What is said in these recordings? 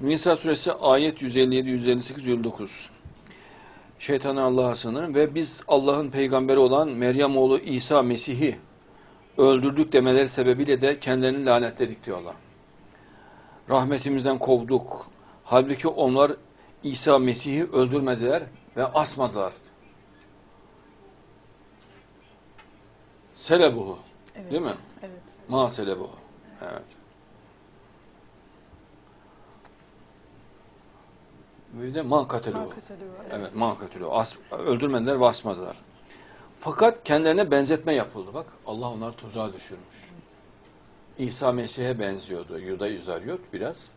Nisa suresi ayet 157, 158, 159. Şeytanı Allah'a sığınırım ve biz Allah'ın peygamberi olan Meryem oğlu İsa Mesih'i öldürdük demeleri sebebiyle de kendilerini lanetledik diyor Allah. Rahmetimizden kovduk. Halbuki onlar İsa Mesih'i öldürmediler ve asmadılar. Selebuhu. Evet. Değil mi? Evet. Ma selebuhu. Evet. De man. Hakikaten evet. Evet, man kateluhu. As, öldürmediler ve asmadılar. Fakat kendilerine benzetme yapıldı. Bak Allah onları tuzağa düşürmüş. İsa Mesih'e benziyordu. Yuda Yüzaryot biraz.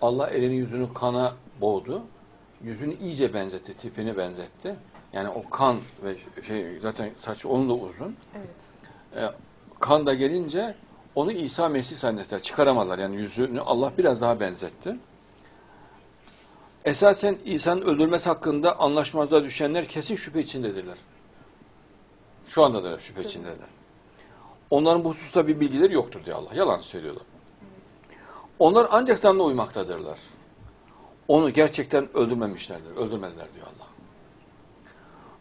Allah elini yüzünü kana boğdu. Yüzünü iyice benzetti, tipini benzetti. Yani o kan ve şey zaten saçı onun da uzun. Evet. E, kan da gelince onu İsa Mesih zannettiler. Çıkaramadılar. Yani yüzünü Allah biraz daha benzetti. Esasen İsa'nın öldürmesi hakkında anlaşmazlığa düşenler kesin şüphe içindedirler. Şu anda da şüphe Tabii. içindeler. Onların bu hususta bir bilgileri yoktur diyor Allah. Yalan söylüyorlar. Onlar ancak zannına uymaktadırlar. Onu gerçekten öldürmemişlerdir. Öldürmediler diyor Allah.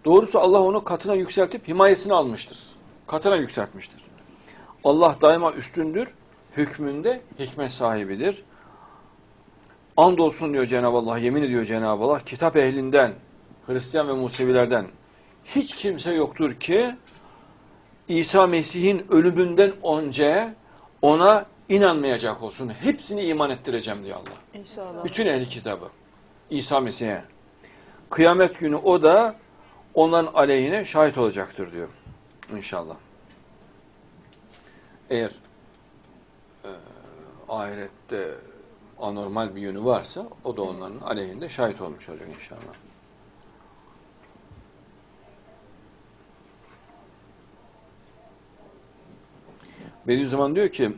Doğrusu Allah onu katına yükseltip himayesini almıştır. Katına yükseltmiştir. Allah daima üstündür. Hükmünde hikmet sahibidir. Andolsun diyor Cenab-ı Allah, yemin ediyor Cenab-ı Allah, kitap ehlinden, Hristiyan ve Musevilerden hiç kimse yoktur ki İsa Mesih'in ölümünden önce ona inanmayacak olsun. Hepsini iman ettireceğim diyor Allah. İnşallah. Bütün ehli kitabı. İsa Mesih'e. Kıyamet günü o da onların aleyhine şahit olacaktır diyor. İnşallah. Eğer e, ahirette anormal bir yönü varsa o da onların aleyhinde şahit olmuş olacak inşallah. Bediüzzaman diyor ki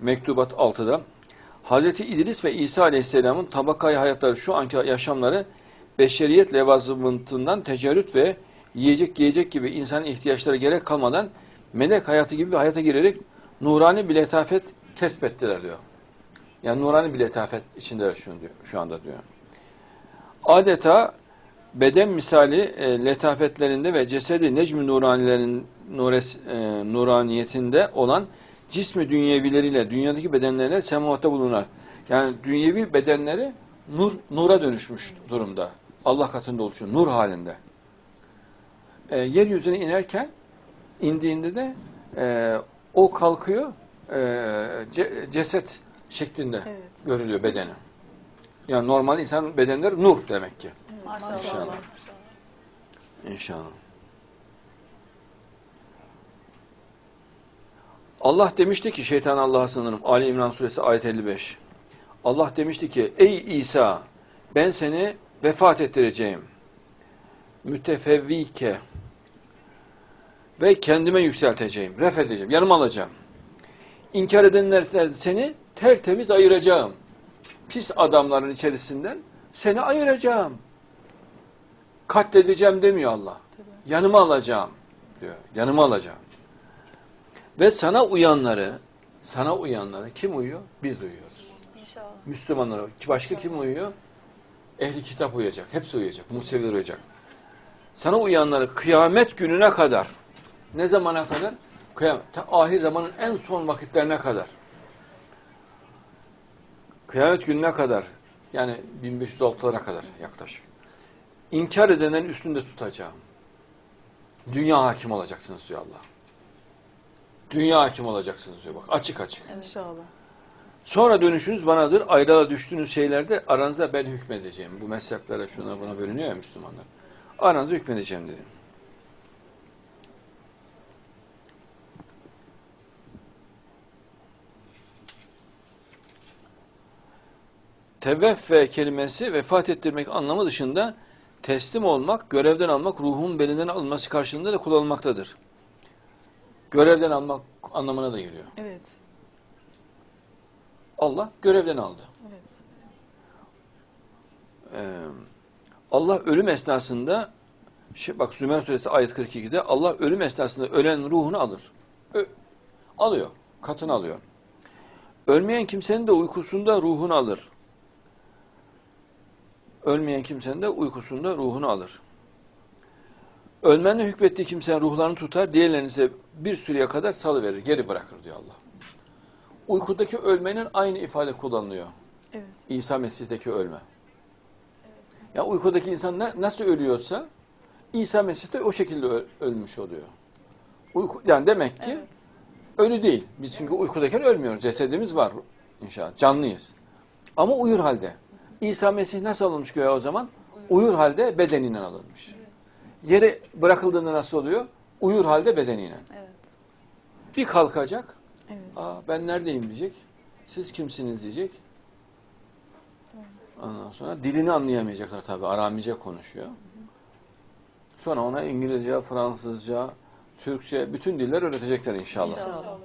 Mektubat 6'da Hz. İdris ve İsa Aleyhisselam'ın tabakayı hayatları şu anki yaşamları beşeriyet levazımından tecerrüt ve yiyecek giyecek gibi insan ihtiyaçları gerek kalmadan melek hayatı gibi bir hayata girerek nurani bir letafet kesbettiler diyor. Yani nurani bir letafet içindeler şu, diyor, şu anda diyor. Adeta beden misali e, letafetlerinde ve cesedi necm nuranilerin nures, e, nuraniyetinde olan cismi dünyevileriyle dünyadaki bedenlerine semavatta bulunurlar. Yani dünyevi bedenleri nur nura dönüşmüş durumda. Allah katında oluşuyor. Nur halinde. E, yeryüzüne inerken indiğinde de e, o kalkıyor e, ce- ceset şeklinde Evet. görülüyor bedeni. Yani normal insan bedenleri nur demek ki. Maşallah. İnşallah. İnşallah. Allah demişti ki şeytan Allah'a sınırım. Ali İmran suresi ayet 55. Allah demişti ki ey İsa ben seni vefat ettireceğim. Mütefevvike ve kendime yükselteceğim. Ref edeceğim. Yanıma alacağım. İnkar edenlerden seni tertemiz ayıracağım. Pis adamların içerisinden seni ayıracağım. Katledeceğim demiyor Allah. Tabii. Yanıma alacağım diyor. Yanıma alacağım. Ve sana uyanları, sana uyanları kim uyuyor? Biz uyuyoruz. İnşallah. Müslümanlar, başka kim uyuyor? Ehli kitap uyuyacak. Hepsi uyuyacak. Museviler uyuyacak. Sana uyanları kıyamet gününe kadar, ne zamana kadar? Kıyamet, ta ahir zamanın en son vakitlerine kadar. Kıyamet gününe kadar, yani 1506'lara kadar yaklaşık. İnkar edenlerin üstünde tutacağım. Dünya hakim olacaksınız diyor Allah. Dünya hakim olacaksınız diyor bak açık açık. İnşallah. Sonra dönüşünüz banadır. Ayrıla düştüğünüz şeylerde aranızda ben hükmedeceğim. Bu mezheplere şuna buna bölünüyor ya Müslümanlar. Aranızda hükmedeceğim dedi. Teveffe kelimesi vefat ettirmek anlamı dışında teslim olmak, görevden almak, ruhun belinden alınması karşılığında da kullanılmaktadır. Görevden almak anlamına da geliyor. Evet. Allah görevden aldı. Evet. Ee, Allah ölüm esnasında şey, bak Zümer suresi ayet 42'de Allah ölüm esnasında ölen ruhunu alır. Ö- alıyor. Katını alıyor. Ölmeyen kimsenin de uykusunda ruhunu alır. Ölmeyen kimsenin de uykusunda ruhunu alır. Ölmenle hükmettiği kimsenin ruhlarını tutar, diğerlerini ise bir süreye kadar salıverir, geri bırakır diyor Allah. Uykudaki ölmenin aynı ifade kullanılıyor. Evet. İsa Mesih'teki ölme. Ya uykudaki insan nasıl ölüyorsa İsa Mesih de o şekilde ölmüş oluyor. Uyku, yani demek ki Evet. ölü değil. Biz çünkü uykudayken ölmüyoruz. Cesedimiz var inşallah. Canlıyız. Ama uyur halde. İsa Mesih nasıl alınmış göğe o zaman? Uyur halde bedeniyle alınmış. Yere bırakıldığında nasıl oluyor? Uyur halde bedeniyle. Evet. Bir kalkacak. Evet. Aa, ben neredeyim diyecek. Siz kimsiniz diyecek. Ondan sonra dilini anlayamayacaklar tabii. Aramice konuşuyor. Sonra ona İngilizce, Fransızca, Türkçe bütün diller öğretecekler inşallah. İnşallah.